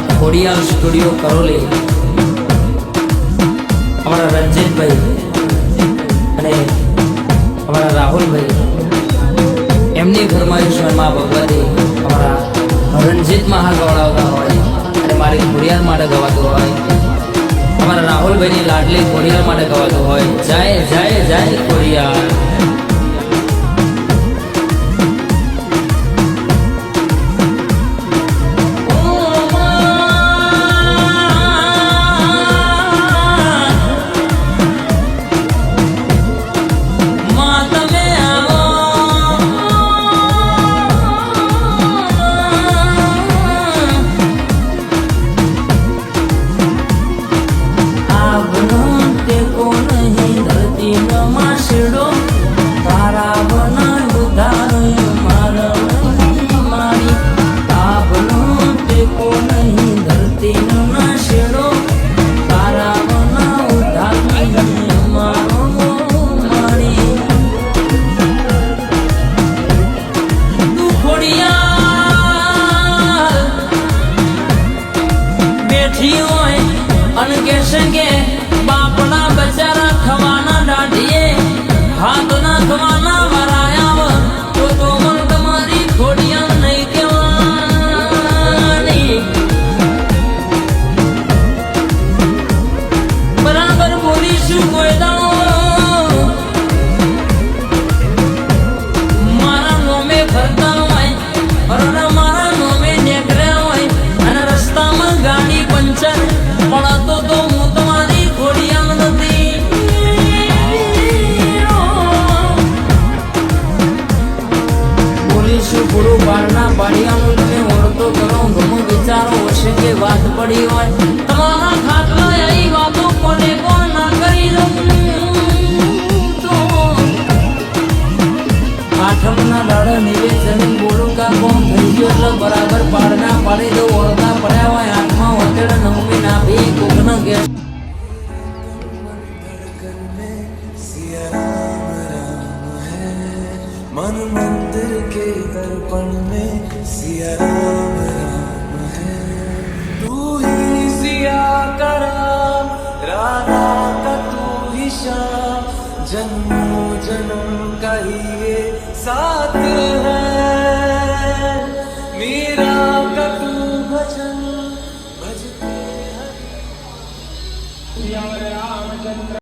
Khodiyar studio Karoli. અમારા રંજીતભાઈ અને અમારા રાહુલભાઈ. એમની ફરમાઈશમાં મા ભગવતી અમારા રણજીતમાં હાલ ગવડાવતા હોય અને મારી ખોડિયાલ માટે ગવાતું હોય. અમારા રાહુલભાઈની લાડલી ખોડિયાલ માટે ગવાતું હોય. જય જય જય ખોડિયાર. બેઠી હોય અને કહેશે કે બાપના i on my mind. બોલીશું પૂરું બારના પાડિયાનું તમે ઓળખો કરો, ગમો વિચારો હશે કે વાત પડી હોય. તમારા ખાટલા આવી વાતો કોને કોણ ના કરી દઉં? આઠમના દાડે નિવેદન બોલું કા કોમ થઈ ગયો? એટલે બરાબર પાડના પાડી દઉં ઓળખા પડ્યા હોય, આઠમાં વતેડ નવમી ના બે કોકના ગેસ मन मंदिर के दर्पण में सिया राम राम है। तू ही सिया कराम राधा का तू ही श्याम। जन्मों जन्म का ही ये साथ है। मेरा का तू भजन भजते हरि रामचंद्र